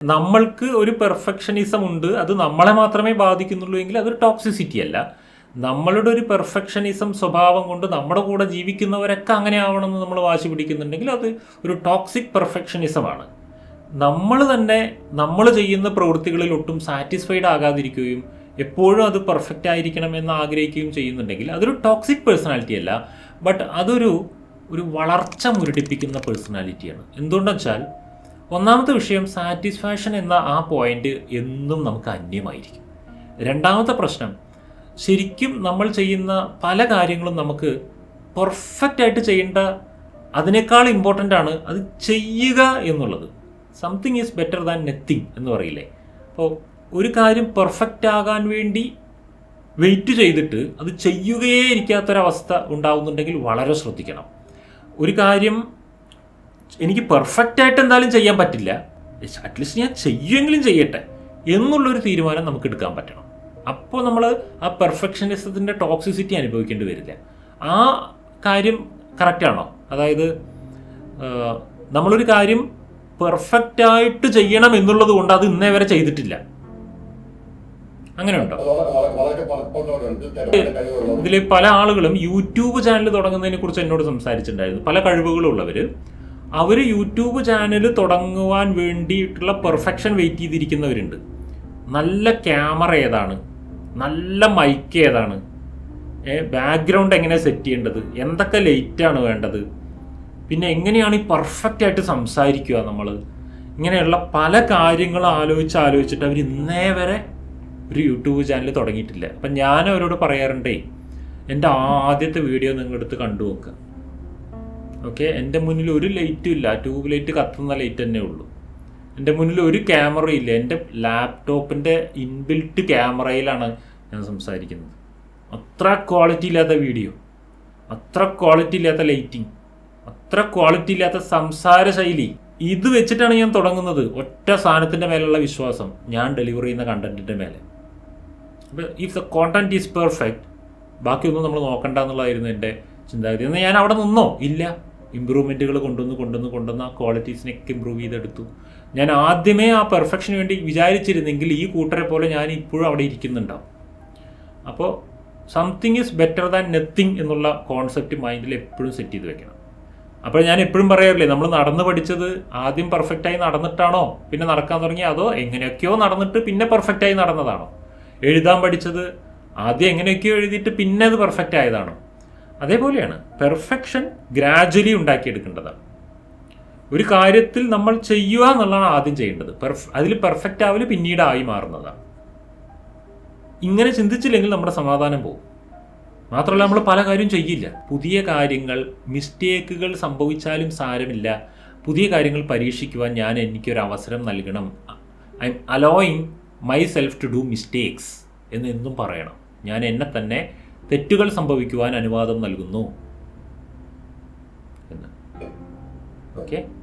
നമ്മൾക്ക് ഒരു പെർഫെക്ഷനിസം ഉണ്ട്. അത് നമ്മളെ മാത്രമേ ബാധിക്കുന്നുള്ളൂ എങ്കിൽ അതൊരു ടോക്സിസിറ്റി അല്ല. നമ്മളുടെ ഒരു പെർഫെക്ഷനിസം സ്വഭാവം കൊണ്ട് നമ്മുടെ കൂടെ ജീവിക്കുന്നവരൊക്കെ അങ്ങനെ ആവണമെന്ന് നമ്മൾ വാശി പിടിക്കുന്നുണ്ടെങ്കിൽ അത് ഒരു ടോക്സിക് പെർഫെക്ഷനിസമാണ് നമ്മൾ തന്നെ നമ്മൾ ചെയ്യുന്ന പ്രവൃത്തികളിൽ ഒട്ടും സാറ്റിസ്ഫൈഡ് ആകാതിരിക്കുകയും എപ്പോഴും അത് പെർഫെക്റ്റ് ആയിരിക്കണം എന്ന് ആഗ്രഹിക്കുകയും ചെയ്യുന്നുണ്ടെങ്കിൽ അതൊരു ടോക്സിക് പേഴ്സണാലിറ്റി അല്ല. ബട്ട് അതൊരു ഒരു വളർച്ച മുരടിപ്പിക്കുന്ന പേഴ്സണാലിറ്റിയാണ് എന്തുകൊണ്ടെന്ന് വെച്ചാൽ ഒന്നാമത്തെ വിഷയം സാറ്റിസ്ഫാക്ഷൻ എന്ന ആ പോയിന്റ് എന്നും നമുക്ക് അന്യമായിരിക്കും. രണ്ടാമത്തെ പ്രശ്നം ശരിക്കും നമ്മൾ ചെയ്യുന്ന പല കാര്യങ്ങളും നമുക്ക് പെർഫെക്റ്റ് ആയിട്ട് ചെയ്യേണ്ട അതിനേക്കാൾ ഇമ്പോർട്ടന്റ് ആണ് അത് ചെയ്യുക എന്നുള്ളത്. Something is better than nothing എന്ന് പറയില്ലേ? അപ്പോൾ ഒരു കാര്യം പെർഫെക്റ്റ് ആകാൻ വേണ്ടി വെയിറ്റ് ചെയ്തിട്ട് അത് ചെയ്യുകയേ ഇരിക്കാത്തൊരവസ്ഥ ഉണ്ടാവുന്നുണ്ടെങ്കിൽ വളരെ ശ്രദ്ധിക്കണം. ഒരു കാര്യം എനിക്ക് പെർഫെക്റ്റ് ആയിട്ട് എന്തായാലും ചെയ്യാൻ പറ്റില്ല. അറ്റ്ലീസ്റ്റ് ഞാൻ ചെയ്യുമെങ്കിലും ചെയ്യട്ടെ എന്നുള്ളൊരു തീരുമാനം നമുക്ക് എടുക്കാൻ പറ്റണം. അപ്പോൾ നമ്മൾ ആ പെർഫെക്ഷനിസത്തിന്റെ ടോക്സിസിറ്റി അനുഭവിക്കേണ്ടി വരില്ല. ആ കാര്യം കറക്റ്റാണോ അതായത് നമ്മളൊരു കാര്യം പെർഫെക്റ്റ് ആയിട്ട് ചെയ്യണം എന്നുള്ളത് കൊണ്ട് അത് ഇന്നേ വരെ ചെയ്തിട്ടില്ല. അങ്ങനെ ഉണ്ടോ വളരെ പലപ്പോഴുണ്ട് ചിലരുടെ കഴിവുള്ളത് ഇതിൽ പല ആളുകളും യൂട്യൂബ് ചാനൽ തുടങ്ങുന്നതിനെ കുറിച്ച് എന്നോട് സംസാരിച്ചിട്ടുണ്ടായിരുന്നു. പല കഴിവുകളുള്ളവർ അവർ യൂട്യൂബ് ചാനൽ തുടങ്ങുവാൻ വേണ്ടിയിട്ടുള്ള പെർഫെക്ഷൻ വെയിറ്റ് ചെയ്തിരിക്കുന്നവരുണ്ട്. നല്ല ക്യാമറ ഏതാണ്? നല്ല മൈക്ക് ഏതാണ്? ബാക്ക്ഗ്രൗണ്ട് എങ്ങനെ സെറ്റ് ചെയ്യേണ്ടത്? എന്തൊക്കെ ലൈറ്റാണ് വേണ്ടത്? പിന്നെ എങ്ങനെയാണ് ഈ പെർഫെക്റ്റ് ആയിട്ട് സംസാരിക്കുക നമ്മൾ ഇങ്ങനെയുള്ള പല കാര്യങ്ങളും ആലോചിച്ച് ആലോചിച്ചിട്ട് അവർ ഇന്നേ വരെ ഒരു യൂട്യൂബ് ചാനൽ തുടങ്ങിയിട്ടില്ല. അപ്പം ഞാൻ അവരോട് പറയാറുണ്ടേ എന്റെ ആദ്യത്തെ വീഡിയോ നിങ്ങളെടുത്ത് കണ്ടു നോക്കുക ഓക്കെ എന്റെ മുന്നിൽ ഒരു ലൈറ്റും ഇല്ല. ട്യൂബ് ലൈറ്റ് കത്തുന്ന ലൈറ്റ് തന്നെ ഉള്ളൂ. എന്റെ മുന്നിൽ ഒരു ക്യാമറ ഇല്ല. എന്റെ ലാപ്ടോപ്പിന്റെ ഇൻബിൽറ്റ് ക്യാമറയിലാണ് ഞാൻ സംസാരിക്കുന്നത്. അത്ര ക്വാളിറ്റി ഇല്ലാത്ത വീഡിയോ അത്ര ക്വാളിറ്റി ഇല്ലാത്ത ലൈറ്റിംഗ് അത്ര ക്വാളിറ്റി ഇല്ലാത്ത സംസാര ശൈലി. ഇത് വെച്ചിട്ടാണ് ഞാൻ തുടങ്ങുന്നത്. ഒറ്റ സാധനത്തിന്റെ മേലുള്ള വിശ്വാസം. ഞാൻ ഡെലിവർ ചെയ്യുന്ന കണ്ടന്റിന്റെ മേലെ. അപ്പോൾ if the content is perfect ബാക്കിയൊന്നും നമ്മൾ നോക്കണ്ട എന്നുള്ളതായിരുന്നു എന്റെ ചിന്താഗതി. എന്നാൽ ഞാൻ അവിടെ നിന്നോ? ഇല്ല. ഇമ്പ്രൂവ്മെന്റുകൾ കൊണ്ടുവന്ന് കൊണ്ടുവന്ന് കൊണ്ടുവന്ന് ആ ക്വാളിറ്റീസിനൊക്കെ ഇമ്പ്രൂവ് ചെയ്തെടുത്തു. ഞാൻ ആദ്യമേ ആ പെർഫെക്ഷന് വേണ്ടി വിചാരിച്ചിരുന്നെങ്കിൽ ഈ കൂട്ടരെ പോലെ ഞാൻ ഇപ്പോഴും അവിടെ ഇരിക്കുന്നുണ്ടാവും. അപ്പോൾ something is better than nothing എന്നുള്ള കോൺസെപ്റ്റ് മൈൻഡിൽ എപ്പോഴും സെറ്റ് ചെയ്ത് വെക്കണം. അപ്പോൾ ഞാൻ എപ്പോഴും പറയാറില്ലേ നമ്മൾ നടന്ന് പഠിച്ചത് ആദ്യം പെർഫെക്റ്റായി നടന്നിട്ടാണോ പിന്നെ നടക്കാൻ തുടങ്ങി അതോ എങ്ങനെയൊക്കെയോ നടന്നിട്ട് പിന്നെ പെർഫെക്റ്റായി നടന്നതാണോ? എഴുതാൻ പഠിച്ചത് ആദ്യം എങ്ങനെയൊക്കെയോ എഴുതിയിട്ട് പിന്നെ അത് പെർഫെക്റ്റ് ആയതാണോ? അതേപോലെയാണ് പെർഫെക്ഷൻ ഗ്രാജ്വലി ഉണ്ടാക്കിയെടുക്കേണ്ടതാണ്. ഒരു കാര്യത്തിൽ നമ്മൾ ചെയ്യുക എന്നുള്ളതാണ് ആദ്യം ചെയ്യേണ്ടത്. പെർഫ് അതിൽ പെർഫെക്റ്റ് ആവൽ പിന്നീടായി മാറുന്നതാണ്. ഇങ്ങനെ ചിന്തിച്ചില്ലെങ്കിൽ നമ്മുടെ സമാധാനം പോകും. മാത്രമല്ല നമ്മൾ പല കാര്യം ചെയ്യില്ല. പുതിയ കാര്യങ്ങൾ മിസ്റ്റേക്കുകൾ സംഭവിച്ചാലും സാരമില്ല. പുതിയ കാര്യങ്ങൾ പരീക്ഷിക്കുവാൻ ഞാൻ എനിക്കൊരു അവസരം നൽകണം. I'm allowing myself to do mistakes എന്ന് എന്നും പറയണം. ഞാൻ എന്നെ തന്നെ തെറ്റുകൾ സംഭവിക്കുവാൻ അനുവാദം നൽകുന്നു. എന്ന്. ഓക്കെ